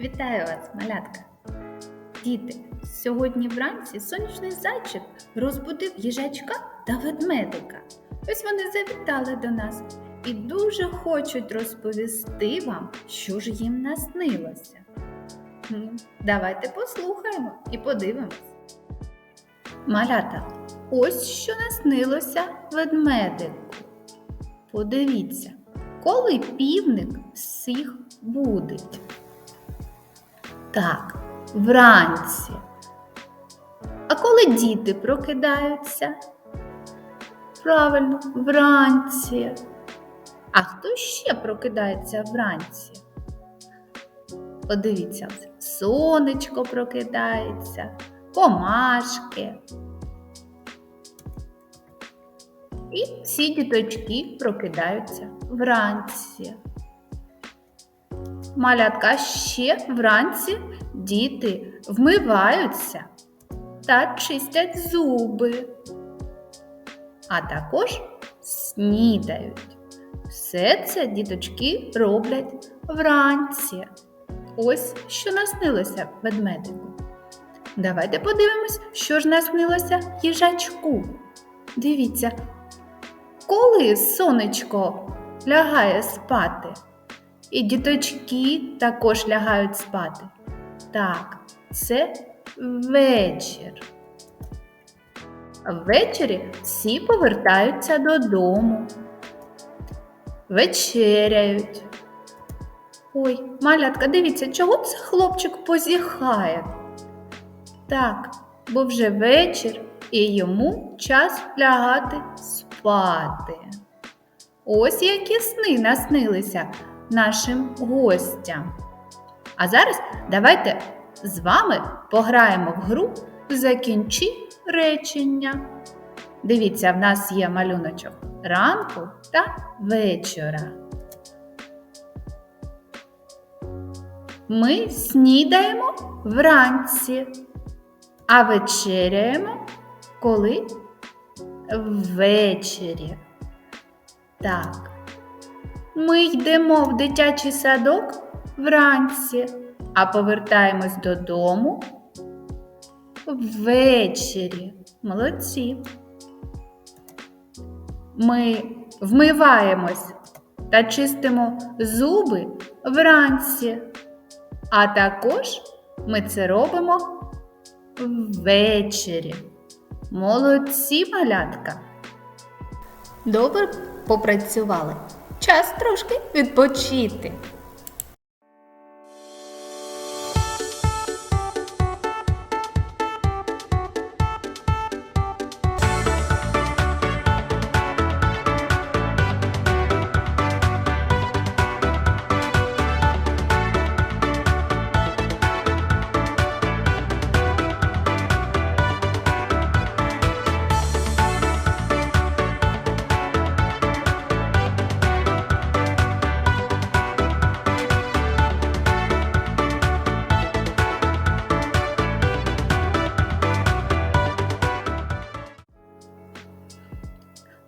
Вітаю вас, малятка! Діти, сьогодні вранці сонячний зайчик розбудив їжачка та ведмедика. Ось вони завітали до нас і дуже хочуть розповісти вам, що ж їм наснилося. Ну, Давайте послухаємо і подивимось. Малята, ось що наснилося ведмедику. Подивіться, коли півник всіх будить. Так, вранці. А коли діти прокидаються? Правильно, вранці. А хто ще прокидається вранці? Подивіться, сонечко прокидається, комашки. І всі діточки прокидаються вранці. Малятка ще вранці діти вмиваються та чистять зуби, а також снідають. Все це діточки роблять вранці. Ось що наснилося ведмедику. Давайте подивимось, що ж наснилося їжачку. Дивіться, коли сонечко лягає спати. І діточки також лягають спати. Так, це вечір. Ввечері всі повертаються додому, вечеряють. Ой, малятка, дивіться, чого це хлопчик позіхає? Так, бо вже вечір і йому час лягати спати. Ось які сни наснилися нашим гостям. А зараз давайте з вами пограємо в гру Закінчи речення. Дивіться, в нас є малюночок ранку та вечора. Ми снідаємо вранці, а вечеряємо коли ввечері. Так. Ми йдемо в дитячий садок вранці, а повертаємось додому ввечері. Молодці. Ми вмиваємось та чистимо зуби вранці, а також ми це робимо ввечері. Молодці малятка. Добре попрацювали. Час трошки відпочити.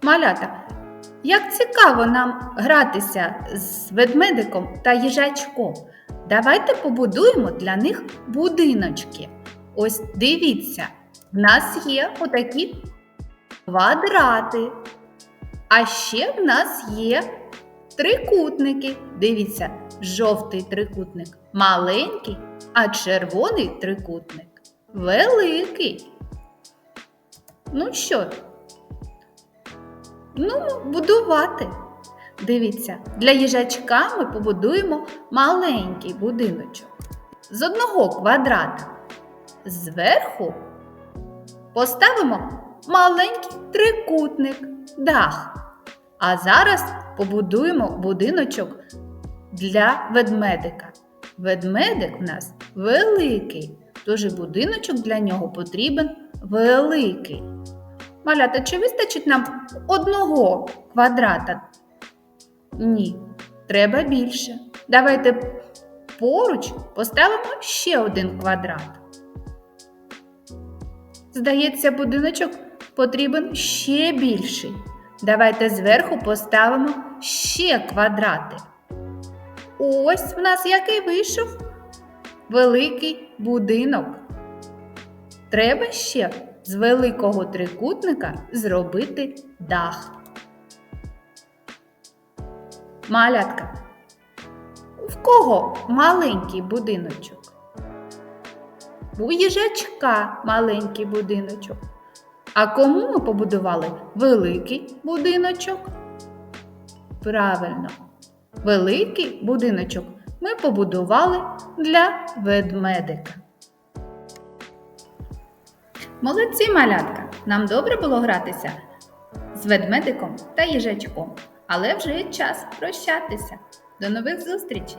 Малята, як цікаво нам гратися з ведмедиком та їжачком. Давайте побудуємо для них будиночки. Ось дивіться, в нас є отакі квадрати. А ще в нас є трикутники. Дивіться, жовтий трикутник маленький, а червоний трикутник великий. Ну що, Ну, будувати. Дивіться, для їжачка ми побудуємо маленький будиночок з одного квадрата. Зверху поставимо маленький трикутник, дах. А зараз побудуємо будиночок для ведмедика. Ведмедик в нас великий, тож будиночок для нього потрібен великий. Малята, чи вистачить нам одного квадрата? Ні, треба більше. Давайте поруч поставимо ще один квадрат. Здається, будиночок потрібен ще більший. Давайте зверху поставимо ще квадрати. Ось в нас який вийшов великий будинок. Треба ще з великого трикутника зробити дах. Малятка. В кого маленький будиночок? У їжачка маленький будиночок. А кому ми побудували великий будиночок? Правильно, великий будиночок ми побудували для ведмедика. Молодці малятка! Нам добре було гратися з ведмедиком та їжачком, але вже час прощатися. До нових зустрічей!